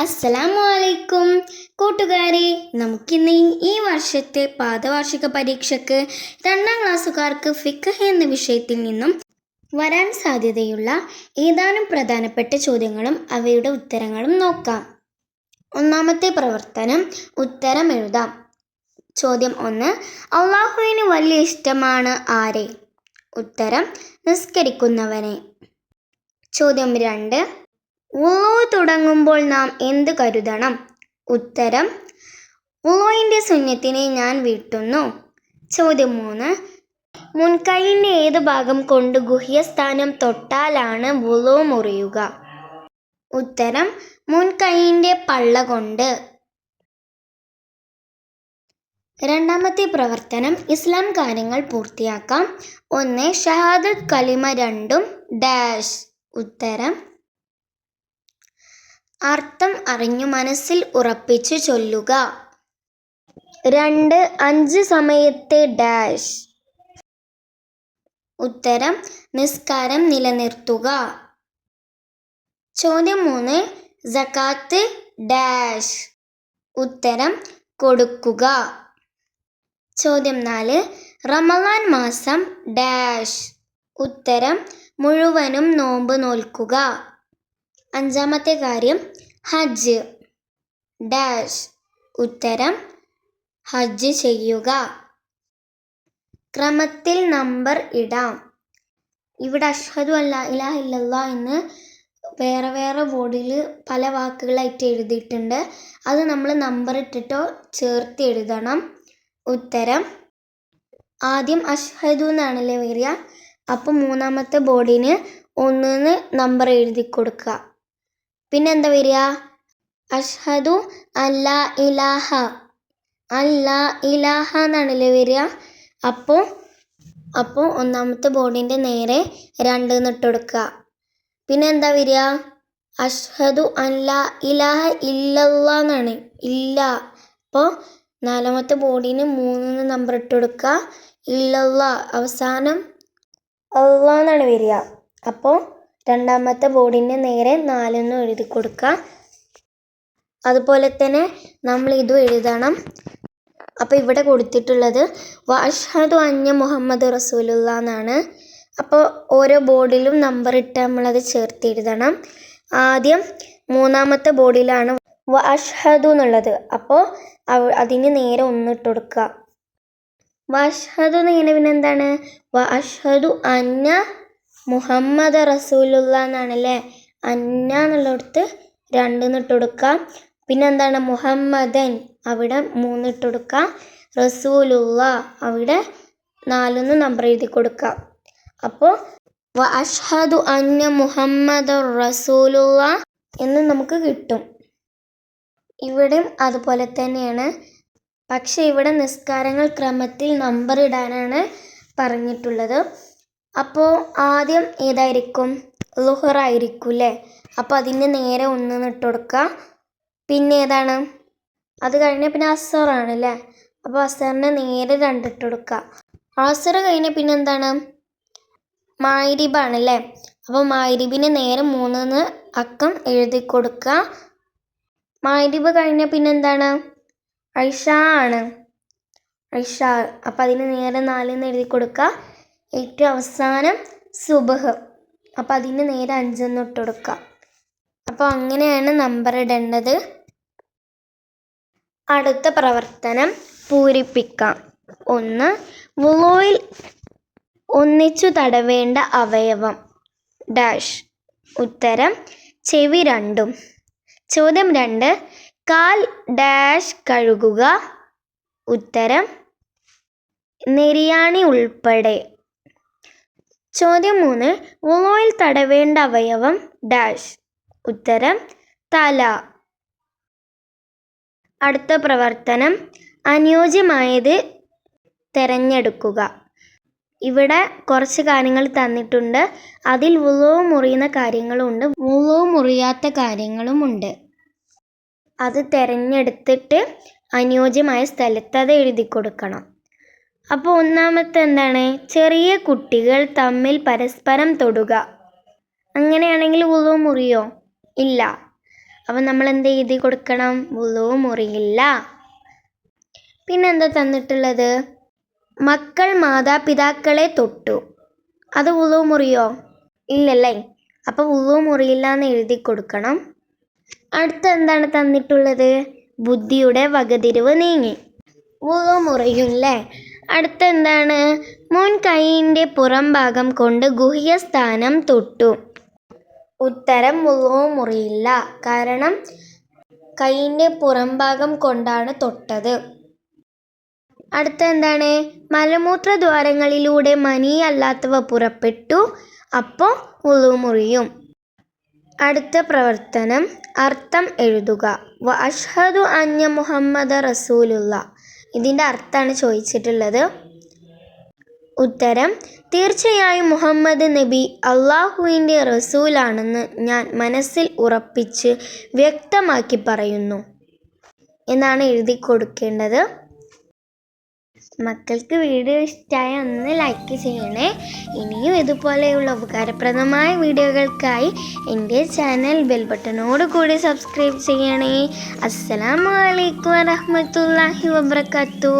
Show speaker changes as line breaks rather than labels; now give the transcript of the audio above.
അസ്സലാമു അലൈക്കും കൂട്ടുകാരെ നമുക്കിന്ന് ഈ- വർഷത്തെ പാദവാർഷിക പരീക്ഷയ്ക്ക് രണ്ടാം ക്ലാസ്സുകാർക്ക് ഫിഖ് എന്ന വിഷയത്തിൽ നിന്നും വരാൻ സാധ്യതയുള്ള ഏതാനും പ്രധാനപ്പെട്ട ചോദ്യങ്ങളും അവയുടെ ഉത്തരങ്ങളും നോക്കാം. ഒന്നാമത്തെ പ്രവർത്തനം ഉത്തരം എഴുതാം. ചോദ്യം ഒന്ന് അള്ളാഹുവിന് വലിയ ഇഷ്ടമാണ് ആരെ? ഉത്തരം നിസ്കരിക്കുന്നവനെ. ചോദ്യം രണ്ട് ഉളു തുടങ്ങുമ്പോൾ നാം എന്ത് കരുതണം? ഉത്തരം ഓയിന്റെ ശൂന്യത്തിനെ ഞാൻ വീട്ടുന്നു. ചോദ്യം മൂന്ന് മുൻകൈയിന്റെ ഏത് ഭാഗം കൊണ്ട് ഗുഹ്യസ്ഥാനം തൊട്ടാലാണ് വുളു മുറിയുക? ഉത്തരം മുൻകൈയിന്റെ പള്ള കൊണ്ട്. രണ്ടാമത്തെ പ്രവർത്തനം ഇസ്ലാം കാര്യങ്ങൾ പൂർത്തിയാക്കാം. ഒന്ന് ഷഹാദത്ത് കലിമ രണ്ടും ഡാഷ്. ഉത്തരം അർത്ഥം അറിഞ്ഞു മനസ്സിൽ ഉറപ്പിച്ചു ചൊല്ലുക. രണ്ട് അഞ്ച് സമയത്തെ ഡാഷ്. ഉത്തരം നിസ്കാരം നിലനിർത്തുക. ചോദ്യം മൂന്ന് ജക്കാത്ത് ഡാഷ്. ഉത്തരം കൊടുക്കുക. ചോദ്യം നാല് റമദാൻ മാസം ഡാഷ്. ഉത്തരം മുഴുവനും നോമ്പ് നോൽക്കുക. അഞ്ചാമത്തെ കാര്യം ഹജ്ജ്. ഡാഷ്. ഉത്തരം ഹജ്ജ് ചെയ്യുക. ക്രമത്തിൽ നമ്പർ ഇടാം. ഇവിടെ അഷ്ഹദു അല്ല ഇലാ ഇല്ലല്ല എന്ന് വേറെ വേറെ ബോർഡിൽ പല വാക്കുകളായിട്ട് എഴുതിയിട്ടുണ്ട്. അത് നമ്മൾ നമ്പർ ഇട്ടിട്ടോ ചേർത്ത് എഴുതണം. ഉത്തരം ആദ്യം അഷ്ഹദു എന്നാണല്ലേ വരിക. അപ്പോൾ മൂന്നാമത്തെ ബോർഡിന് ഒന്നിന് നമ്പർ എഴുതി കൊടുക്കുക. പിന്നെ എന്താ വരിക? അഷ്ഹദു അല്ലാ ഇലാഹ. അല്ലാ ഇലാഹ എന്നാണല്ലേ വരിക? അപ്പോൾ അപ്പോൾ ഒന്നാമത്തെ ബോർഡിന്റെ നേരെ രണ്ട് നിട്ട് കൊടുക്കുക. പിന്നെ എന്താ വരിക? അഷ്ഹദു അല്ലാ ഇലാഹ ഇല്ലല്ലാ എന്നാണ്. ഇല്ല. അപ്പോൾ നാലാമത്തെ ബോർഡിന് മൂന്ന് നമ്പർ ഇട്ട് കൊടുക്കുക. ഇല്ലല്ല. അവസാനം അള്ളാ എന്നാണ് വരിക. അപ്പോൾ രണ്ടാമത്തെ ബോർഡിന്റെ നേരെ നാലെന്നും എഴുതി കൊടുക്കുക അതുപോലെ തന്നെ നമ്മൾ ഇതും എഴുതണം. അപ്പോൾ ഇവിടെ കൊടുത്തിട്ടുള്ളത് വഅഷ്ഹദു അന്ന മുഹമ്മദ് റസൂലുള്ള എന്നാണ്. അപ്പോൾ ഓരോ ബോർഡിലും നമ്പർ ഇട്ട് നമ്മളത് ചേർത്ത് എഴുതണം. ആദ്യം മൂന്നാമത്തെ ബോർഡിലാണ് വ അഷ്ഹദു എന്നുള്ളത് അപ്പോൾ അതിന് നേരെ ഒന്നിട്ട് കൊടുക്കുക വ എന്ന് പിന്നെ എന്താണ്? വ അഷ്ഹദു അന്ന മുഹമ്മദ് റസൂലുള്ള എന്നാണല്ലേ അന്ന എന്നുള്ളിടത്ത് രണ്ടെന്നിട്ട് കൊടുക്കാം പിന്നെ എന്താണ് മുഹമ്മദൻ അവിടെ മൂന്നിട്ട് കൊടുക്കാം റസൂലുള്ള അവിടെ നാലൊന്ന് നമ്പർ എഴുതി കൊടുക്കാം അപ്പോൾ വ അഷ്ഹദു അന്ന മുഹമ്മദ് റസൂലുള്ള എന്ന് നമുക്ക് കിട്ടും. ഇവിടെയും അതുപോലെ തന്നെയാണ്. പക്ഷേ ഇവിടെ നിസ്കാരങ്ങൾ ക്രമത്തിൽ നമ്പർ ഇടാനാണ് പറഞ്ഞിട്ടുള്ളത്. അപ്പോൾ ആദ്യം ഏതായിരിക്കും? ലുഹറായിരിക്കും അല്ലേ അപ്പോൾ അതിന്റെ നേരെ ഒന്ന് ഇട്ട് കൊടുക്കുക പിന്നെ ഏതാണ്? അത് കഴിഞ്ഞ പിന്നെ അസറാണ് അല്ലേ അപ്പോൾ അസറിന് നേരെ രണ്ടിട്ട് കൊടുക്കുക അസർ കഴിഞ്ഞ പിന്നെ എന്താണ്? മായിരിബാണ് അല്ലേ അപ്പോൾ മായിരിബിന് നേരെ മൂന്നെന്ന് അക്കം എഴുതി കൊടുക്കുക മായിരിബ് കഴിഞ്ഞ പിന്നെ എന്താണ്? ഐഷ ആണ്. ഐഷ. അപ്പം അതിന് നേരെ നാലിന്ന് എഴുതി കൊടുക്കുക ഏറ്റവും അവസാനം സുബഹ്. അപ്പോൾ അതിന് നേരെ അഞ്ചെന്ന് ഇട്ട് കൊടുക്കുക അപ്പോൾ അങ്ങനെയാണ് നമ്പർ ഇടേണ്ടത്. അടുത്ത പ്രവർത്തനം പൂരിപ്പിക്കാം. ഒന്ന് വുളോയിൽ ഒന്നിച്ചു തടവേണ്ട അവയവം. ഡാഷ്. ഉത്തരം ചെവി രണ്ടും. ചോദ്യം രണ്ട് കാൽ ഡാഷ് കഴുകുക. ഉത്തരം നെരിയാണി ഉൾപ്പെടെ. ചോദ്യം മൂന്ന്. വുളോയിൽ തടവേണ്ട അവയവം ഡാഷ്. ഉത്തരം തല. അടുത്ത പ്രവർത്തനം അനുയോജ്യമായത് തിരഞ്ഞെടുക്കുക. ഇവിടെ കുറച്ച് കാര്യങ്ങൾ തന്നിട്ടുണ്ട്. അതിൽ ഉളവും മുറിയുന്ന കാര്യങ്ങളുമുണ്ട് ഉളവും മുറിയാത്ത കാര്യങ്ങളുമുണ്ട്. അത് തിരഞ്ഞെടുത്തിട്ട് അനുയോജ്യമായ സ്ഥലത്ത് അത് എഴുതി കൊടുക്കണം അപ്പോൾ ഒന്നാമത്തെ എന്താണ് ചെറിയ കുട്ടികൾ തമ്മിൽ പരസ്പരം തൊടുക. അങ്ങനെയാണെങ്കിൽ വുളു മുറിയോ? ഇല്ല. അപ്പം നമ്മൾ എന്ത് എഴുതി കൊടുക്കണം? വുളു മുറിയില്ല. പിന്നെന്താ തന്നിട്ടുള്ളത്? മക്കൾ മാതാപിതാക്കളെ തൊട്ടു. അത് വുളു മുറിയോ? ഇല്ലല്ലേ. അപ്പോൾ വുളു മുറിയില്ല എന്ന് എഴുതി കൊടുക്കണം. അടുത്ത എന്താണ് തന്നിട്ടുള്ളത്? ബുദ്ധിയുടെ വകതിരിവ് നീങ്ങി. വുളു മുറിയും അല്ലേ അടുത്ത എന്താണ് കൈയിന്റെ പുറം ഭാഗം കൊണ്ട് ഗുഹ്യസ്ഥാനം തൊട്ടു. ഉത്തരം വുളു മുറിയില്ല. കാരണം കൈയിന്റെ പുറം ഭാഗം കൊണ്ടാണ് തൊട്ടത്. അടുത്ത എന്താണ് മലമൂത്ര ദ്വാരങ്ങളിലൂടെ മനിയല്ലാത്തവ പുറപ്പെട്ടു. അപ്പോൾ ഉളു മുറിയും. അടുത്ത പ്രവർത്തനം. അർത്ഥം എഴുതുക. വ അഷ്ഹദു അന്യ മുഹമ്മദ് റസൂലുള്ള. ഇതിന്റെ അർത്ഥമാണ് ചോദിച്ചിട്ടുള്ളത്. ഉത്തരം തീർച്ചയായും മുഹമ്മദ് നബി അള്ളാഹുവിന്റെ റസൂലാണെന്ന് ഞാൻ മനസ്സിൽ ഉറപ്പിച്ച് വ്യക്തമാക്കി പറയുന്നു. എന്നാണ് എഴുതി കൊടുക്കേണ്ടത്. മക്കൾക്ക് വീഡിയോ ഇഷ്ടമായ ഒന്ന് ലൈക്ക് ചെയ്യണേ. ഇനിയും ഇതുപോലെയുള്ള ഉപകാരപ്രദമായ വീഡിയോകൾക്കായി എന്റെ ചാനൽ ബെൽ ബട്ടണോട് കൂടി സബ്സ്ക്രൈബ് ചെയ്യണേ. അസ്സലാമു അലൈക്കും വറഹ്മത്തുള്ളാഹി വബർക്കാത്തു